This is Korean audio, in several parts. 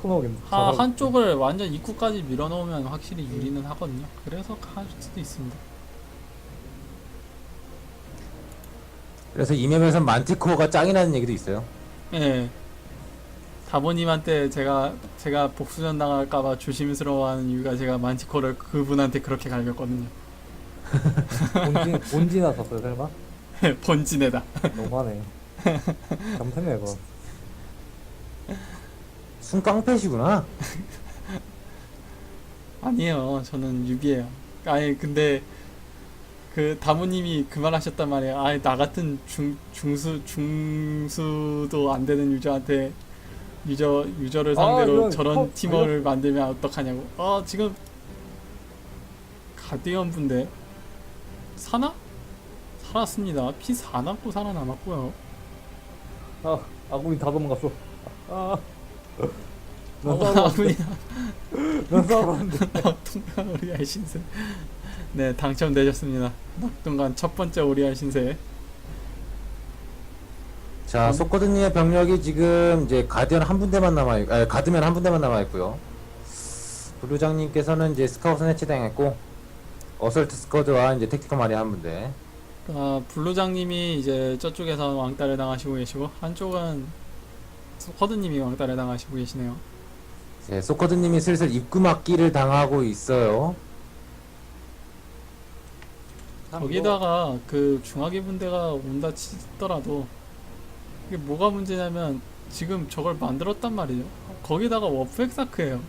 터나오겠네. 하, 한쪽을 완전 입구까지 밀어넣으면 확실히 유리는 하거든요. 그래서 할 수도 있습니다. 그래서 이 맵에서 만티코어가 짱이라는 얘기도 있어요. 예. 다보님한테 제가 제가 복수전 당할까봐 조심스러워하는 이유가 제가 만티코를 그분한테 그렇게 갈겼거든요. 본진 본진아 썼어요 설마? 번진에다. 너무하네. 잘못했네 이거. 순깡패시구나. 아니에요. 저는 6이에요. 아니 근데 그 다모님이 그 말 하셨단 말이에요. 아니 나 같은 중 중수 중수도 안 되는 유저한테 유저 유저를 아, 상대로 이건 저런 어, 팀워를 만들면 어떡하냐고. 아 지금 가디언 분데 사나? 살았습니다. 피 4남고 살아남았고요. 아 아군이 다 도망갔어. 아. 난 어, 싸우러 아군이 난 싸우러 왔는데. 낙동강 오리알 신세. 네, 당첨되셨습니다. 낙동강 첫 번째 오리알 신세. 자, 소코드님의 병력이 지금 이제 가디언 한 분대만 남아 있, 아, 가드면 한 분대만 남아 있고요. 블루장님께서는 이제 스카우트 해체당했고, 어설트 스쿼드와 이제 택티컬 마리 한 분대. 아, 블루장님이 이제 저쪽에서 왕따를 당하시고 계시고 한쪽은 허드님이 왕따를 당하시고 계시네요. 네, 소코드님이 슬슬 입구 막기를 당하고 있어요. 거기다가 그 중화기 분대가 온다 치더라도 이게 뭐가 문제냐면 지금 저걸 만들었단 말이죠. 거기다가 워프 엑사크예요.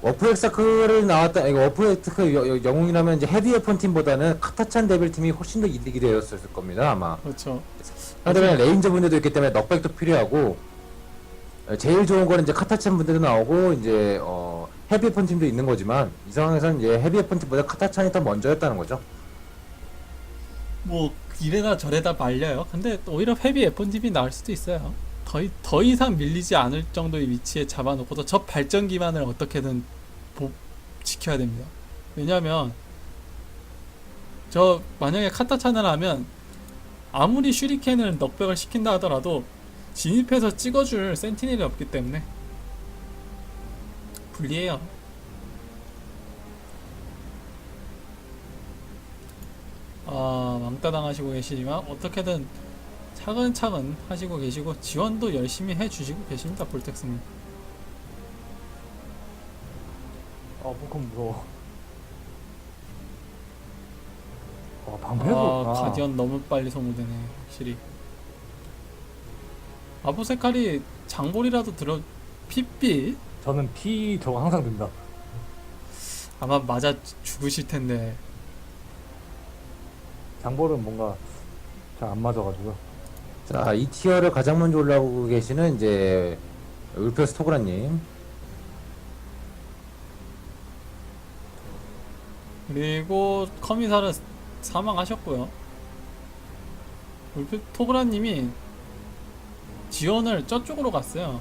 워프 엑사크를 나왔다, 이거 워프 여- 여- 영웅이라면 이제 헤비 웨폰 팀보다는 카타찬 데빌 팀이 훨씬 더 이득이 되었을 겁니다, 아마. 그렇죠. 상대방에 레인저 분대도 있기 때문에 넉백도 필요하고 어, 제일 좋은 거는 이제 카타찬 분대도 나오고 이제 어 헤비웨폰 팀도 있는 거지만 이 상황에서는 이제 헤비웨폰 팀보다 카타찬이 더 먼저였다는 거죠. 뭐 이래다 저래다 말려요. 근데 오히려 헤비 F1집이 나을 수도 있어요. 더, 이- 더 이상 밀리지 않을 정도의 위치에 잡아놓고서 저 발전 기반을 어떻게든 보, 지켜야 됩니다. 왜냐면 저 만약에 카타찬을 하면 아무리 슈리켄을 넉백을 시킨다 하더라도 진입해서 찍어줄 센티넬이 없기 때문에 불리해요. 아, 왕따 당하시고 계시지만 어떻게든 차근차근 하시고 계시고 지원도 열심히 해주시고 계십니다 볼텍스님. 아 무건 무서워. 아 방패도 아, 가디언 너무 빨리 소모되네 확실히. 아보세칼이 장볼이라도 들어 핏빛 저는 피 저거 항상 든다. 아마 맞아 죽으실 텐데 장벌은 뭔가 잘 안 맞아가지고. 자, 이 티어를 가장 먼저 올라오고 계시는 이제 울페스 토그라님. 그리고 커미사르 사망하셨고요. 울프 토그라님이 지원을 저쪽으로 갔어요.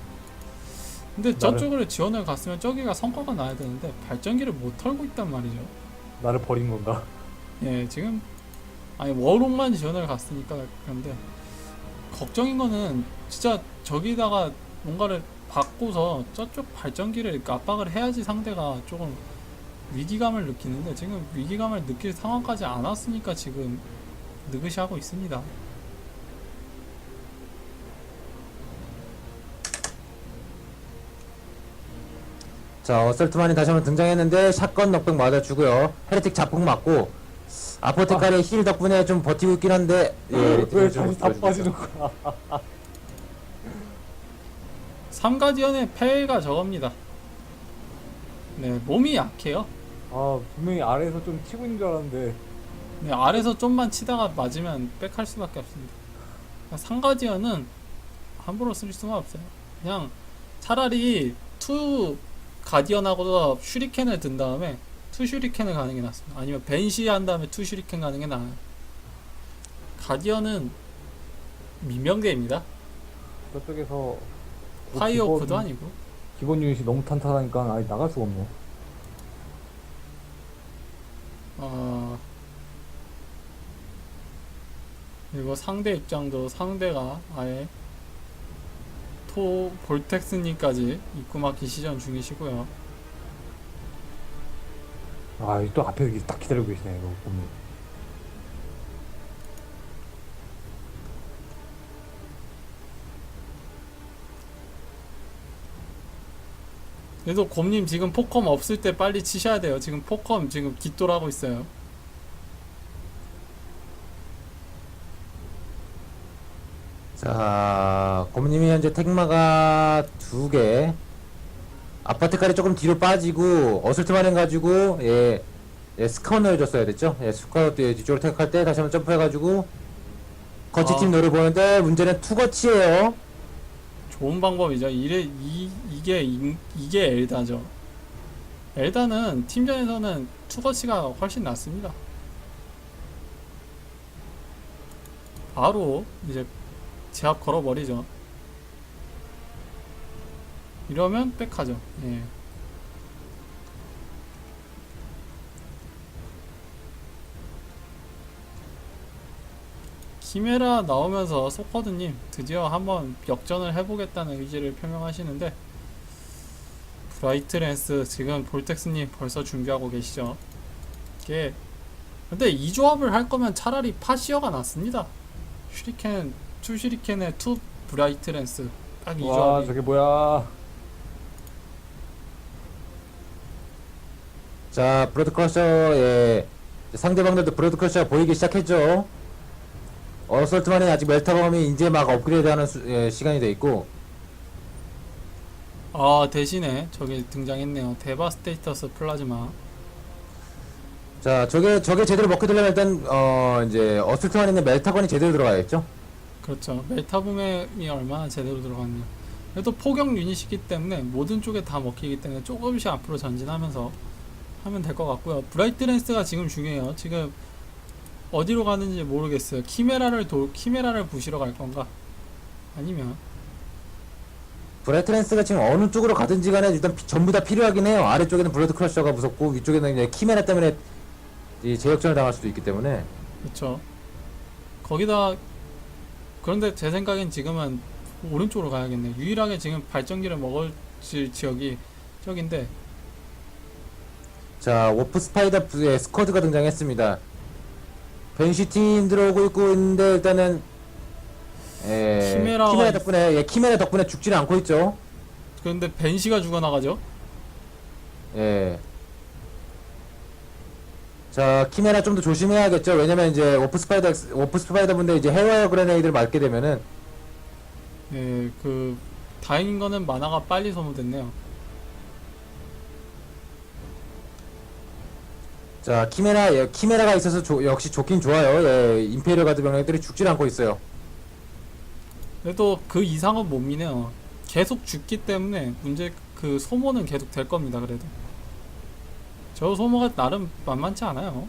근데 나를- 저쪽으로 지원을 갔으면 저기가 성과가 나야 되는데 발전기를 못 털고 있단 말이죠. 나를 버린 건가? 예, 지금 아니 워롱만 지원을 갔으니까 그런데 걱정인 거는 진짜 저기다가 뭔가를 바꿔서 저쪽 발전기를 압박을 해야지 상대가 조금 위기감을 느끼는데 지금 위기감을 느낄 상황까지 안 왔으니까 지금 느긋이 하고 있습니다. 자, 어설트만이 다시 한번 등장했는데 샷건 넉백 맞아주고요. 헤레틱 자폭 맞고 아포테카리의 힐 덕분에 좀 버티고 있긴 한데 예, 왜 다시 다. 빠지는 거야? 삼가디언의 폐가 저겁니다. 네, 몸이 약해요. 아 분명히 아래에서 좀 치고 있는 줄 알았는데 네, 아래서 좀만 치다가 맞으면 백할 수밖에 없습니다. 상가디언은 함부로 쓸 수가 없어요. 그냥 차라리 투 가디언하고도 슈리켄을 든 다음에 투 슈리켄을 가는 게 낫습니다. 아니면 벤시 한 다음에 투 슈리켄 가는 게 나아요. 가디언은 민명대입니다. 저쪽에서 뭐 파이어워크도 기본- 아니고. 기본 유닛이 너무 탄탄하니까 아예 나갈 수가 없네. 어, 그리고 상대 입장도 상대가 아예 포 볼텍스님까지 입구 막기 시전 중이시고요. 아, 이또 앞에 여기 딱 기다리고 계시네, 이거 보면. 그래도 곰님 지금 포컴 없을 때 빨리 치셔야 돼요. 지금 포컴 지금 깃돌하고 있어요. 자, 고모님이 현재 택마가 두 개. 아파트까지 조금 뒤로 빠지고, 어설트만 해가지고, 예, 예, 스카웃 넣어줬어야 됐죠? 예, 스카웃 예, 뒤쪽으로 택할 때 다시 한번 점프해가지고, 거치팀 아. 노려보는데, 문제는 투거치예요 좋은 방법이죠. 이래 이 이게 이, 이게 엘다죠. 엘다는 팀전에서는 투거치가 훨씬 낫습니다. 바로 이제 제압 걸어버리죠. 이러면 백하죠. 예. 키메라 나오면서 소커드님 드디어 한번 역전을 해보겠다는 의지를 표명하시는데 브라이트 랜스 지금 볼텍스님 벌써 준비하고 계시죠 이게 근데 이 조합을 할 거면 차라리 파시어가 낫습니다 슈리켄 투 슈리켄에 투 브라이트 랜스 딱이 와, 조합이 저게 뭐야. 자, 브로드 크러셔, 예, 상대방들도 브로드 크러셔가 보이기 시작했죠? 어설트만이 아직 멜타범이 이제 막 업그레이드하는 수- 예, 시간이 돼 있고, 아 대신에 저게 등장했네요 데바스테이터스 플라즈마 자, 저게, 저게 제대로 먹게 되려면 일단, 어, 이제, 어설트만 있는 멜타건이 제대로 들어가야겠죠? 그렇죠. 멜타붐이 얼마나 제대로 들어갔냐. 그래도 포격 유닛이기 때문에 모든 쪽에 다 먹히기 때문에 조금씩 앞으로 전진하면서 하면 될 것 같고요. 브라이트 랜스가 지금 중요해요. 지금 어디로 가는지 모르겠어요. 키메라를 도, 키메라를 부시러 갈 건가? 아니면 브라이트 랜스가 지금 어느 쪽으로 가든지 간에 일단 피- 전부 다 필요하긴 해요. 아래쪽에는 블러드 크러셔가 무섭고, 위쪽에는 이제 키메라 때문에 이 제역전을 당할 수도 있기 때문에. 그렇죠. 거기다 그런데 제 생각엔 지금은 오른쪽으로 가야겠네. 유일하게 지금 발전기를 먹을 지- 지역이 저긴데 자, 워프 스파이더의 스쿼드가 등장했습니다. 벤시 팀 들어오고 있고 있는데, 일단은, 예, 키메라가 키메라 있- 덕분에, 예, 키메라 덕분에 죽지는 않고 있죠. 그런데 벤시가 죽어나가죠. 예. 자, 키메라 좀 더 조심해야겠죠. 왜냐면 이제 워프 스파이더, 워프 스파이더 분들 이제 헤어웨어 그레네이드를 맞게 되면은, 예, 그 다행인 거는 만화가 빨리 소모됐네요. 자, 키메라, 예, 키메라가 있어서 조- 역시 좋긴 좋아요. 예, 임페리얼 가드 병력들이 죽질 않고 있어요. 그래도 그 이상은 못 미네요. 계속 죽기 때문에 문제 그 소모는 계속 될 겁니다. 그래도 저 소모가 나름 만만치 않아요.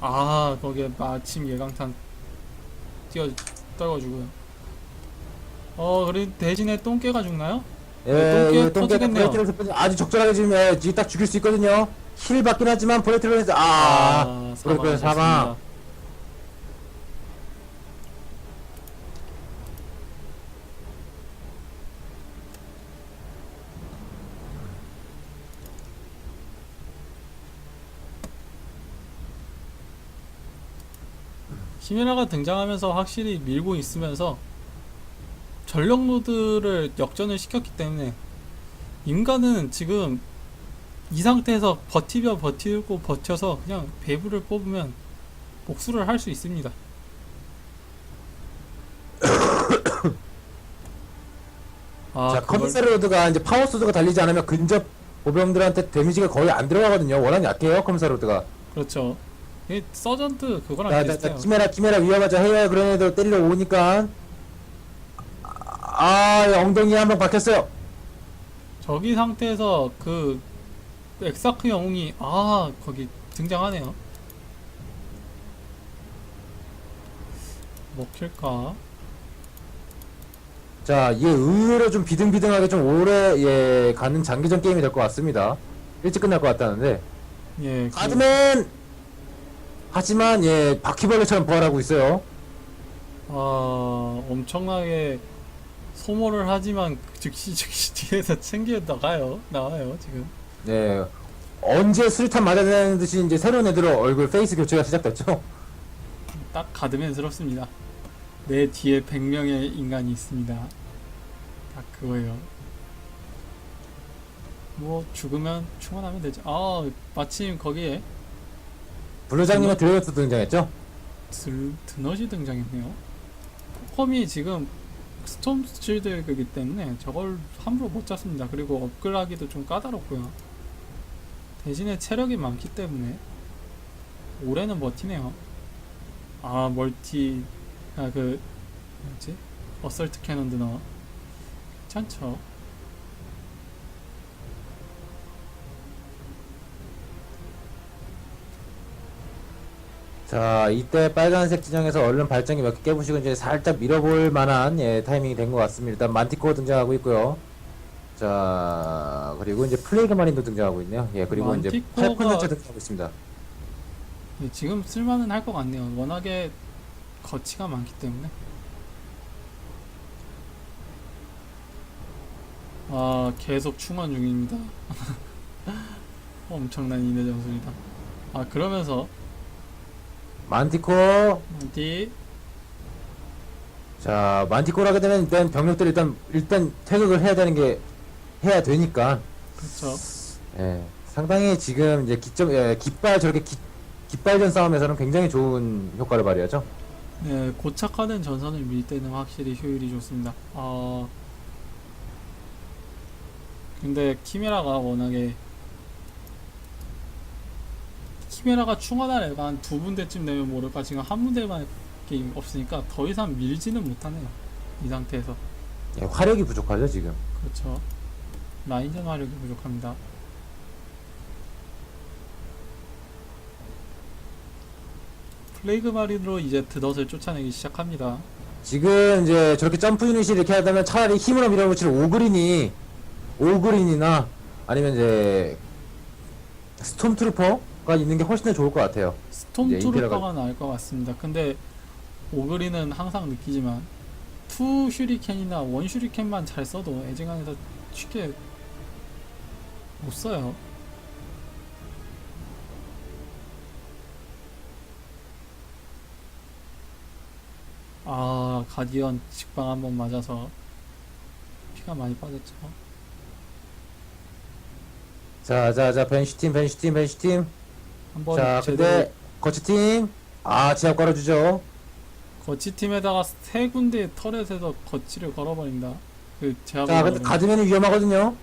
아 거기에 마침 예강탄 뛰어 떨궈주고요. 어 그래 대신에 똥개가 죽나요? 예, 똥개 예, 똥개가 터지겠네요. 브레이트를 아주 적절하게 지금, 예, 딱 죽일 수 있거든요. 힐 받긴 하지만 브레이트를 해서, 아, 아, 사망하셨습니다. 사망. 히메라가 등장하면서 확실히 밀고 있으면서 전력 노드를 역전을 시켰기 때문에 인간은 지금 이 상태에서 버티며 버티고 버텨서 그냥 배부를 뽑으면 복수를 할 수 있습니다. 아, 자, 그걸- 커미사리 로드가 이제 파워 소드가 달리지 않으면 근접 보병들한테 데미지가 거의 안 들어가거든요. 워낙 약해요, 커미사리 로드가. 그렇죠. 이 서전트 그거랑 비슷해요. 키메라, 키메라 위험하죠. 헤어웨어 그레네이드 때리러 오니까. 아, 예, 엉덩이에 한방 박혔어요. 저기 상태에서 그 엑사크 영웅이 아 거기 등장하네요. 먹힐까? 자, 얘 의외로 좀 비등비등하게 좀 오래 예 가는 장기전 게임이 될 것 같습니다. 일찍 끝날 것 같다는데 예, 그, 가드맨 하지만 예 바퀴벌레처럼 부활하고 있어요. 아 엄청나게 소모를 하지만 즉시 즉시 뒤에서 챙겨 나가요 나와요 지금 네. 언제 수류탄 맞아야 되는 듯이 이제 새로운 애들 얼굴 페이스 교체가 시작됐죠? 딱 가드맨스럽습니다 내 뒤에 100명의 인간이 있습니다 딱 그거예요 뭐 죽으면 충원하면 되죠 아 마침 거기에 블루장님의 드래곤스 등장했죠? 들, 드넛이 등장했네요. 홈이 지금 스톰 실드이기 때문에 저걸 함부로 못 잡습니다. 그리고 업글하기도 좀 까다롭고요. 대신에 체력이 많기 때문에 올해는 버티네요. 아 멀티 아그 뭐지? 어설트 캐논 드너. 괜찮죠 자, 이때 빨간색 진영에서 얼른 발전기 몇 개 깨부시고 이제 살짝 밀어볼 만한 예, 타이밍이 된 것 같습니다. 일단 만티코어 등장하고 있고요. 자, 그리고 이제 플레이그 마린도 등장하고 있네요. 예, 그리고 이제 만티코어가- 팔콘 전차 등장하고 있습니다. 네, 지금 쓸만은 할 것 같네요 워낙에 거치가 많기 때문에 아 계속 충원 중입니다 엄청난 인내 점수입니다 아 그러면서 만티코어 어디 자, 만티코어 하게 되면 일단 병력들 일단 일단 태극을 해야 되는 게 해야 되니까. 그렇죠. 예, 상당히 지금 이제 기점 예, 깃발 저렇게 기, 깃발전 싸움에서는 굉장히 좋은 효과를 발휘하죠. 네 고착화된 전선을 밀 때는 확실히 효율이 좋습니다. 아 근데 키메라가 워낙에 키메라가 충원할 애가 한 두 분대쯤 되면 모를까 지금 한 분대만 게임 없으니까 더 이상 밀지는 못하네요. 이 상태에서. 예, 화력이 부족하죠 지금. 그렇죠. 라인전 화력이 부족합니다. 플레이그 마린으로 이제 드덫을 쫓아내기 시작합니다. 지금 이제 저렇게 점프 유닛이 이렇게 하다면 차라리 힘으로 밀어붙이는 오그린이 오그린이나 아니면 이제 스톰트루퍼 가 있는 게 훨씬 더 좋을 것 같아요. 스톰 이제 트루퍼가 나을 것 같습니다. 근데 오그리는 항상 느끼지만 투 슈리캔이나 원 슈리캔만 잘 써도 애징안에서 쉽게 못 써요. 아 가디언 직방 한번 맞아서 피가 많이 빠졌죠. 자, 자, 자, 벤시팀, 벤시팀, 벤시팀. 한번 자, 제대로 근데 거치팀, 아, 제압 걸어주죠. 거치 팀에다가 세 군데 터렛에서 거치를 걸어버린다. 그 제압을 자, 근데 걸어버린다. 가드면이 위험하거든요.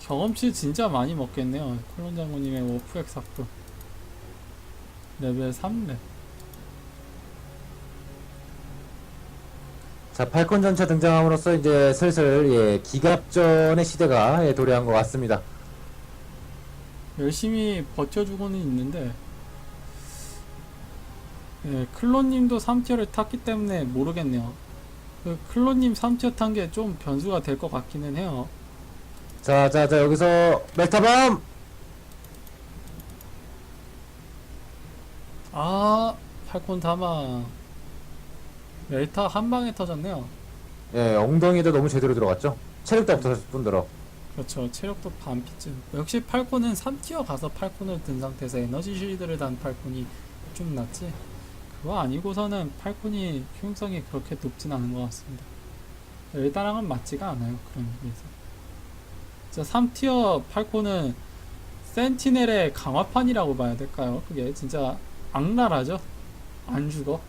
경험치 진짜 많이 먹겠네요. 콜론 장군님의 워프엑 삭도 레벨 3렙. 자, 팔콘 전차 등장함으로써 이제 슬슬 예, 기갑전의 시대가 예, 도래한 것 같습니다. 열심히 버텨주고는 있는데 예, 클론님도 3티어를 탔기 때문에 모르겠네요. 그 클론님 3티어 탄 게 좀 변수가 될 것 같기는 해요. 자, 자, 자, 여기서 멜타밤! 아 팔콘 다마 멜타 한 방에 터졌네요. 예, 엉덩이도 너무 제대로 들어갔죠. 체력도 없어서 뿐더러. 그렇죠. 체력도 반피쯤. 역시 팔콘은 3티어 가서 팔콘을 든 상태에서 에너지 쉴드를 단 팔콘이 좀 낫지. 그거 아니고서는 팔콘이 효용성이 그렇게 높진 않은 것 같습니다. 엘다랑은 맞지가 않아요. 그런 의미에서. 진짜 3티어 팔콘은 센티넬의 강화판이라고 봐야 될까요? 그게 진짜 악랄하죠? 안 죽어.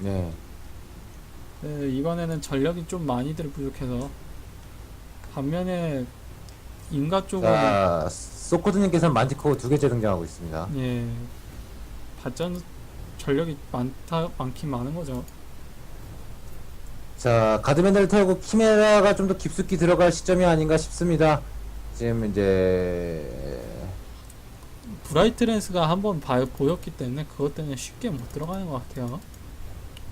네. 네, 이번에는 전력이 좀 많이들 부족해서 반면에 인가 쪽은 자, 소코드님께서는 만티코어 두 개째 등장하고 있습니다. 예 발전 전력이 많다 많긴 많은 거죠. 자, 가드맨들을 태우고 키메라가 좀 더 깊숙이 들어갈 시점이 아닌가 싶습니다. 지금 이제 브라이트 랜스가 한번 보였기 때문에 그것 때문에 쉽게 못 들어가는 것 같아요.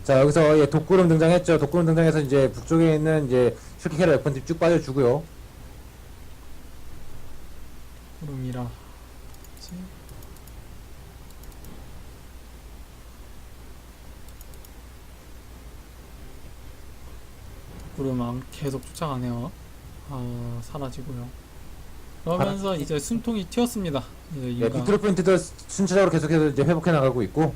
자 여기서 예, 독구름 등장했죠. 독구름 등장해서 이제 북쪽에 있는 이제 슈키케라 웨펀집 쭉 빠져주고요. 구름이라 뭐지? 구름왕 계속 쫓아가네요. 아 사라지고요. 그러면서 이제 숨통이 튀었습니다. 이제 예, 인가 빅토르 포인트도 순차적으로 계속해서 이제 회복해 나가고 있고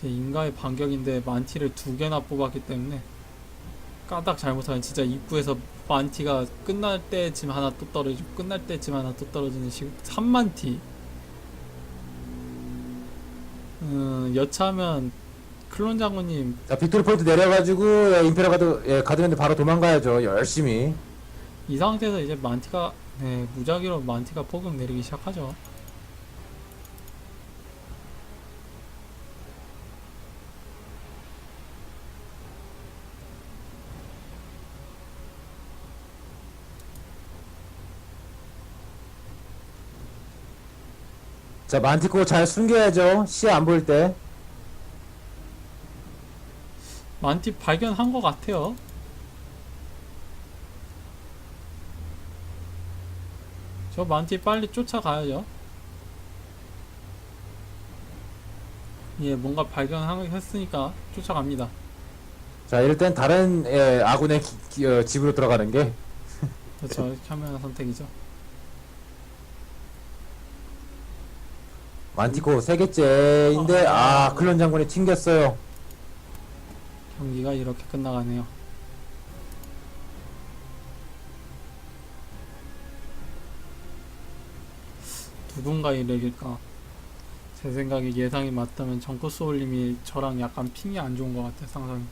제 인가의 반격인데 만티를 두 개나 뽑았기 때문에 까딱 잘못하면 진짜 입구에서 만티가 끝날 때쯤 하나 또 떨어지고 끝날 때쯤 하나 또 떨어지는 식 3만티. 음, 여차하면 클론 장군님. 자 빅토르 포인트 내려가지고 예, 임페라 가드 예, 가드랜드 바로 도망가야죠 열심히. 이 상태에서 이제 만티가 네, 무작위로 만티가 폭격 내리기 시작하죠 자 만티코 잘 숨겨야죠. 시야 안 보일 때. 만티 발견한 것 같아요. 저 만티 빨리 쫓아가야죠. 예 뭔가 발견했으니까 쫓아갑니다. 자 이럴 땐 다른 예, 아군의 기- 기- 어, 집으로 들어가는 게. 그렇죠. 현명한 선택이죠 만티코 세 개째인데 아. 아 클론 장군이 튕겼어요. 경기가 이렇게 끝나가네요. 누군가 이렉일까? 제 생각에 예상이 맞다면 정크 소울님이 저랑 약간 핑이 안 좋은 것 같아 상상이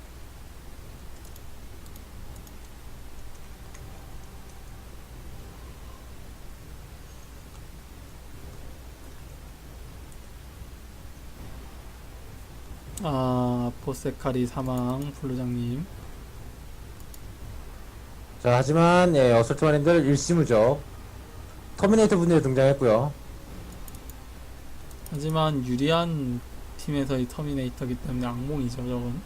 아 보세카리 사망 블루장님. 자 하지만 예, 어설트만인들 일시무적 터미네이터 분들이 등장했고요. 하지만 유리한 팀에서의 터미네이터기 때문에 악몽이죠 저건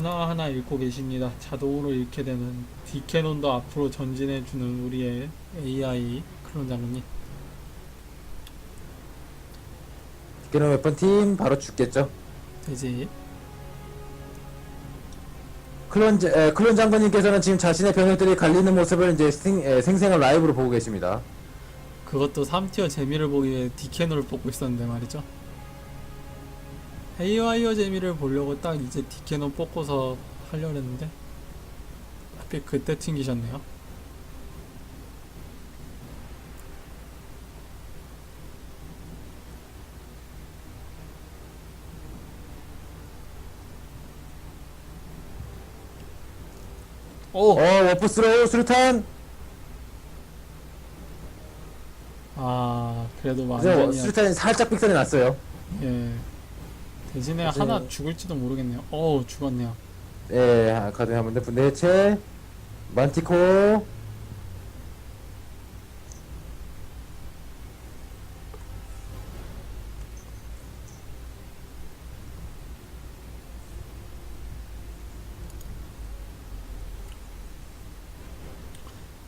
하나하나 읽고 계십니다. 자동으로 읽게 되는 디캐논도 앞으로 전진해주는 우리의 AI 클론 장군님. 뒷게는 웨펀팀? 바로 죽겠죠? 되지 클론, 자- 에, 클론 장군님께서는 지금 자신의 병력들이 갈리는 모습을 이제 생, 에, 생생한 라이브로 보고 계십니다. 그것도 3티어 재미를 보기 위해 디캐노를 뽑고 있었는데 말이죠. 헤이와이어 재미를 보려고 딱 이제 디캐노 뽑고서 하려고 했는데 하필 그때 튕기셨네요. 오! 어 워프 스로우 수류탄 아 그래도 이제 워- 완전히 수류탄이 살짝 삑선이 났어요 예 대신에 그래서- 하나 죽을지도 모르겠네요. 어우 죽었네요. 예 가드 한번 더 분대 해체 만티코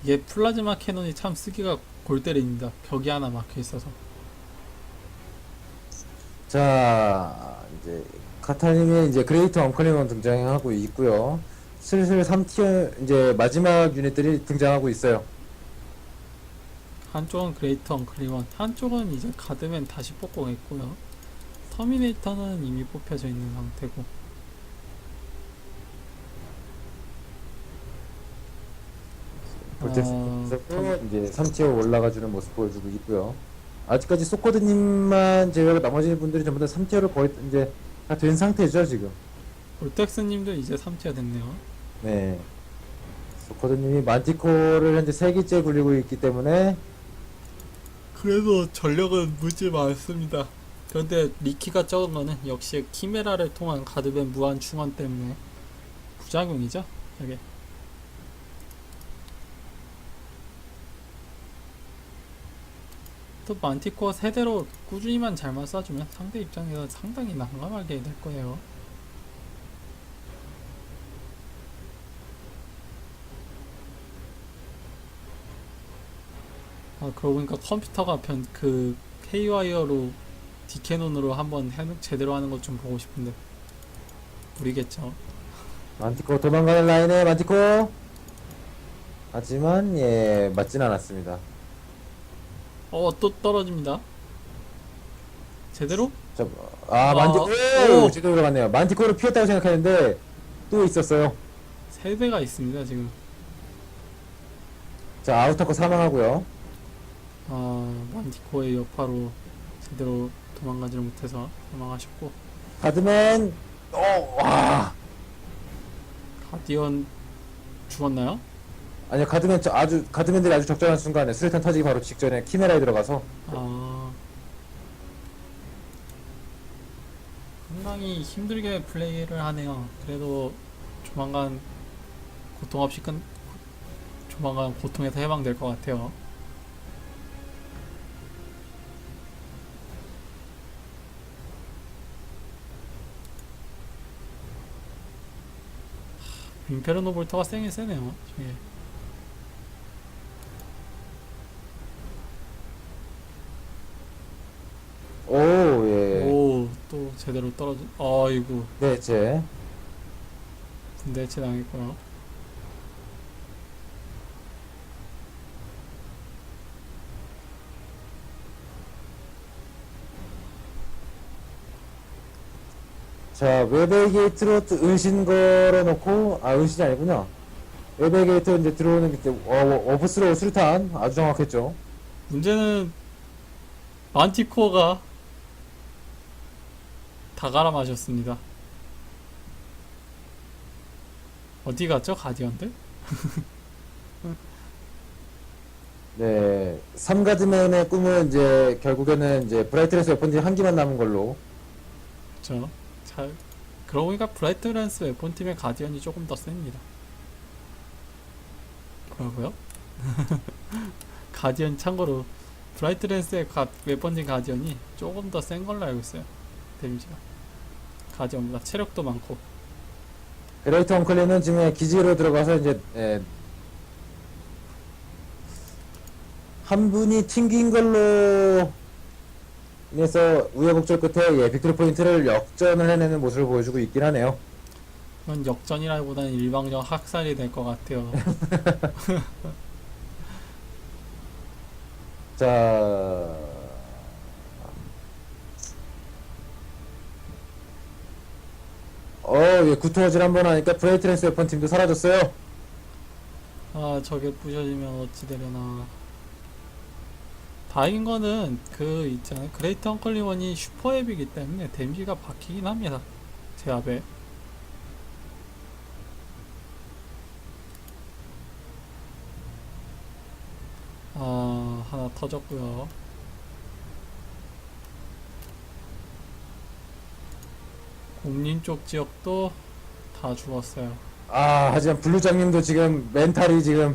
이게 플라즈마 캐논이 참 쓰기가 골 때립니다. 벽이 하나 막혀 있어서. 자 이제 카타님의 이제 그레이트 엉클링은 등장하고 있고요 슬슬 3티어 이제 마지막 유닛들이 등장하고 있어요 한쪽은 그레이트 엉클리원, 한쪽은 이제 가드맨 다시 뽑고 있고요. 터미네이터는 이미 뽑혀져 있는 상태고. 볼텍스 어, 이제 3티어 올라가주는 모습 보여주고 있고요. 아직까지 소코드님만 제외하고 나머지 분들이 전부 다 3티어를 거의 이제 다 된 상태죠 지금. 볼텍스님도 이제 3티어 됐네요. 네. 소코드님이 만티코를 현재 3기째 굴리고 있기 때문에 그래도 전력은 무지 많습니다. 그런데 리키가 적은 거는 역시 키메라를 통한 가드밴 무한 충원 때문에 부작용이죠. 이게 또 만티코어 세대로 꾸준히만 잘만 쏴주면 상대 입장에서 상당히 난감하게 될 거예요. 아 그러고 보니까 컴퓨터가 편, 그 케이와이어로, 디캐논으로 한번 해, 제대로 하는 것 좀 보고 싶은데 무리겠죠. 만티코 도망가는 라인에 만티코. 하지만 예 맞진 않았습니다. 어 또 떨어집니다. 제대로? 자, 아 아, 만티코 오! 오! 제대로 들어갔네요 만티코를 피했다고 생각했는데 또 있었어요 세 대가 있습니다 지금. 자 아우터코 사망하고요 아 만티코의 여파로 제대로 도망가지를 못해서 도망하셨고 가드맨 어와 가디언 죽었나요? 아니요 가드맨 저 아주 가드맨들이 아주 적절한 순간에 수류탄 터지기 바로 직전에 키메라에 들어가서 아 상당히 힘들게 플레이를 하네요. 그래도 조만간 고통 없이 끝 조만간 고통에서 해방될 것 같아요. 윈페르노 볼터가 세긴 세네요. 저게. 오예 오, 또 제대로 떨어져. 아이고, 네제 해체 당했고요. 자 외배 게이트로 또 은신 걸어놓고 아 은신이 아니구나 외배 게이트 이제 들어오는 그때 어, 어부스로 수류탄 아주 정확했죠 문제는 만티코어가 다 갈아 마셨습니다. 어디 갔죠, 가디언들? 네, 삼가드맨의 꿈은 이제 결국에는 이제 브라이트레스 웨폰지 한 기만 남은 걸로. 그쵸? 잘, 그러고 보니까 브라이트 랜스 웨폰 팀의 가디언이 조금 더 셉니다. 뭐라고요? 가디언 참고로 브라이트 랜스의 가, 웨폰팀 가디언이 조금 더 센 걸로 알고 있어요. 데미지가. 가디언보다 체력도 많고. 그레이트 엉클리는 지금 기지로 들어가서 이제 예, 한 분이 튕긴 걸로 인해서 우여곡절 끝에 예, 빅토리 포인트를 역전을 해내는 모습을 보여주고 있긴 하네요. 이건 역전이라기보다는 일방적 학살이 될 것 같아요. 자, 어, 예, 구토어질 한번 하니까 브레이트랜스 웨폰 팀도 사라졌어요. 아 저게 부셔지면 어찌 되려나. 다행인 거는 그 있잖아요. 그레이트 엉클리원이 슈퍼 앱이기 때문에 데미지가 박히긴 합니다. 제 앞에. 아 하나 터졌고요 공린 쪽 지역도 다 죽었어요 아, 하지만 블루장님도 지금 멘탈이 지금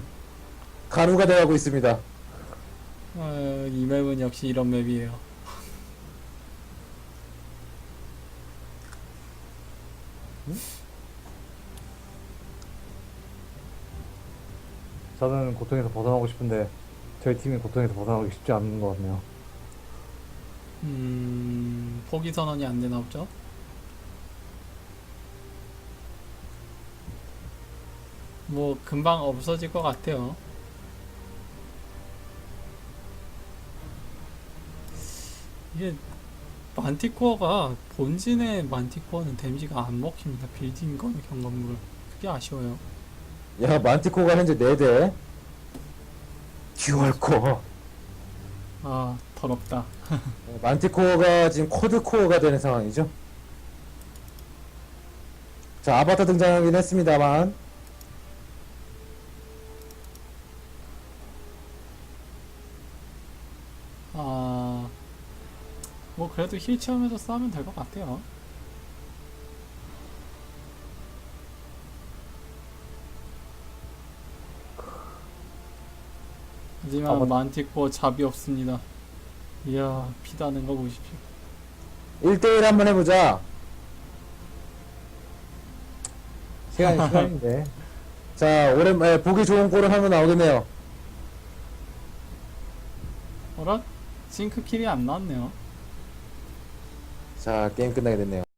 가루가 돼가고 있습니다. 아, 이 맵은 역시 이런 맵이에요 저는 고통에서 벗어나고 싶은데 저희 팀이 고통에서 벗어나기 쉽지 않은 것 같네요. 음, 포기 선언이 안 되나 보죠? 뭐 금방 없어질 것 같아요. 이게 만티코어가 본진의 만티코어는 데미지가 안 먹힙니다. 빌딩 건 경건물을 그게 아쉬워요. 야, 만티코가 현재 4대. 듀얼코어. 아 더럽다. 네, 만티코어가 지금 코드코어가 되는 상황이죠. 자, 아바타 등장하긴 했습니다만. 그래도 힐 채우면서 싸우면 될 것 같아요. 하지만 아, 맞- 만티코 잡이 없습니다. 이야, 피다는 거 보십시오. 1대1 한번 해보자. 시간이 시간인데. 자, 오랜만에 보기 좋은 골은 한번 나오겠네요. 어라? 싱크킬이 안 나왔네요. 자 게임 끝나게 됐네요.